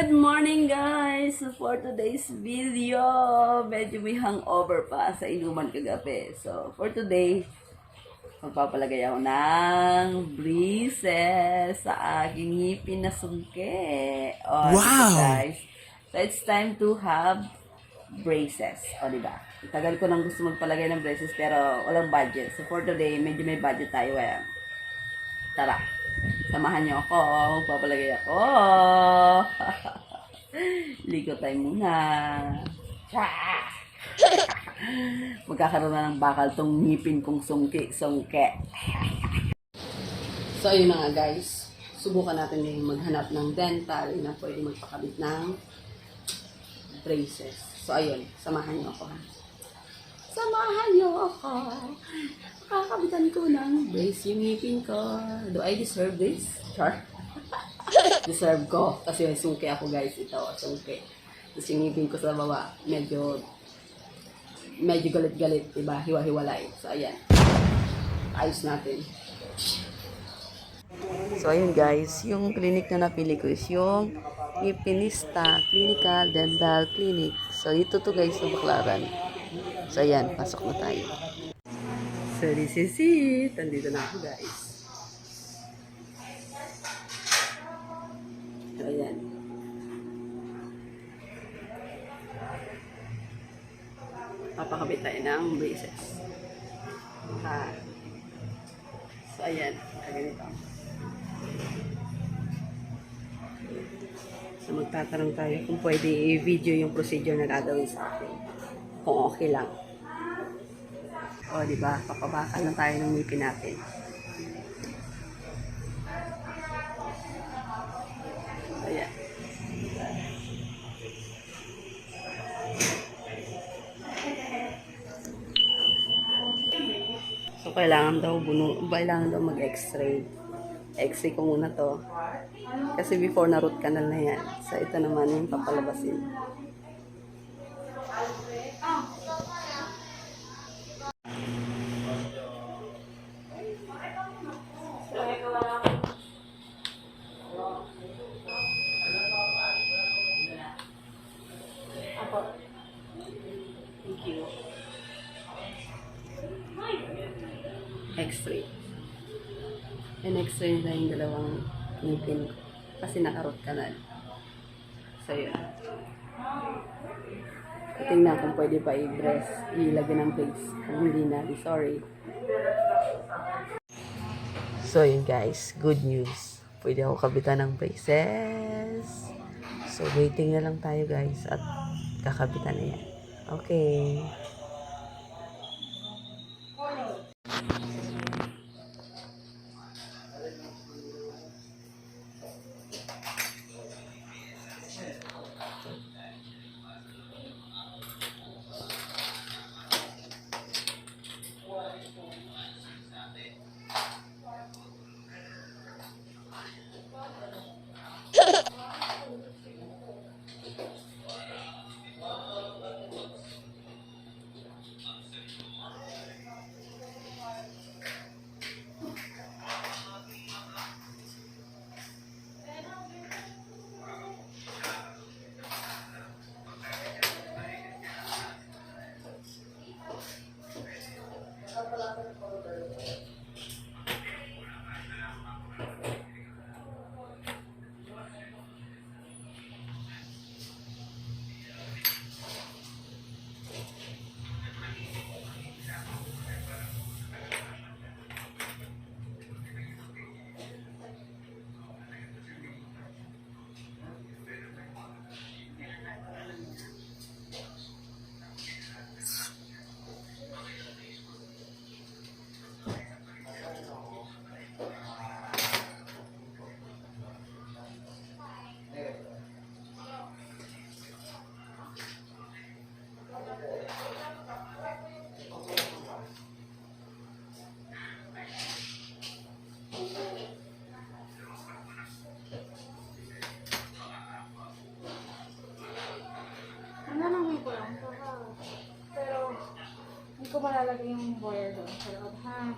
Good morning guys! For today's video, medyo may hangover pa sa inuman kagabi. So, for today, magpapalagay ako ng braces sa aking ngipin na sungke. O, Wow! guys. So, it's time to have braces. O, diba? Tagal ko nang gusto magpalagay ng braces pero walang budget. So, for today, medyo may budget tayo. Eh. Tara, samahan niyo ako. Magpapalagay ako. Ligo tayo muna. Magkakaroon na ng bakal tong ngipin kong sungki, sungke. so, ayun na nga guys. Subukan natin yung maghanap ng dental na pwede magpakabit ng braces. So, ayun. Samahan niyo ako ha. Samahan niyo ako. Kakabitan ko ng brace yung ngipin ko. Do I deserve this? Char. deserve ko. Kasi sungke ako guys. Ito, sungke. Tapos ngipin ko sa baba, medyo medyo galit-galit, diba? Hiwa-hiwalay. So, ayan. Ayos natin. So, ayun guys. Yung clinic na napili ko is yung Ngipinista Clinical Dental Clinic. So, dito to guys sa Baclaran. So, ayan. Pasok na tayo. So, this is it. Andito na ako, guys. So, ayan. Papakabit tayo ng braces. Ha. So, ayan. Ganito. So, magtatanong tayo kung pwede i-video yung procedure na gagawin sa akin. Kung okay lang. O, di ba? Papabakal na tayo ng ngipin natin. So, kailangan daw bunu, kailangan daw mag-x-ray. X-ray ko muna to. Kasi before na root canal na yan. So, ito naman yung papalabasin. X-ray. And X-ray na yung dalawang ngipin ko. Kasi nakarot canal. So, yun. Tingnan kung pwede pa i-dress, ilagyan ng face. Kung hindi na, sorry. So, yun guys. Good news. Pwede ako kabitan ng braces. So, waiting na lang tayo guys. At kakabitan na yan. Okay. Ko malalagay yung wire doon. Sa loob, ha?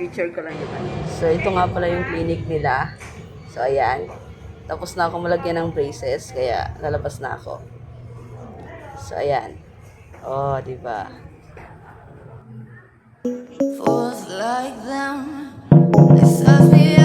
Picture ko lang yun. So, ito nga pala yung clinic nila. So, ayan. Tapos na ako malagyan ng braces, kaya lalabas na ako. So, ayan. Oh, di ba? Fools like them, they serve me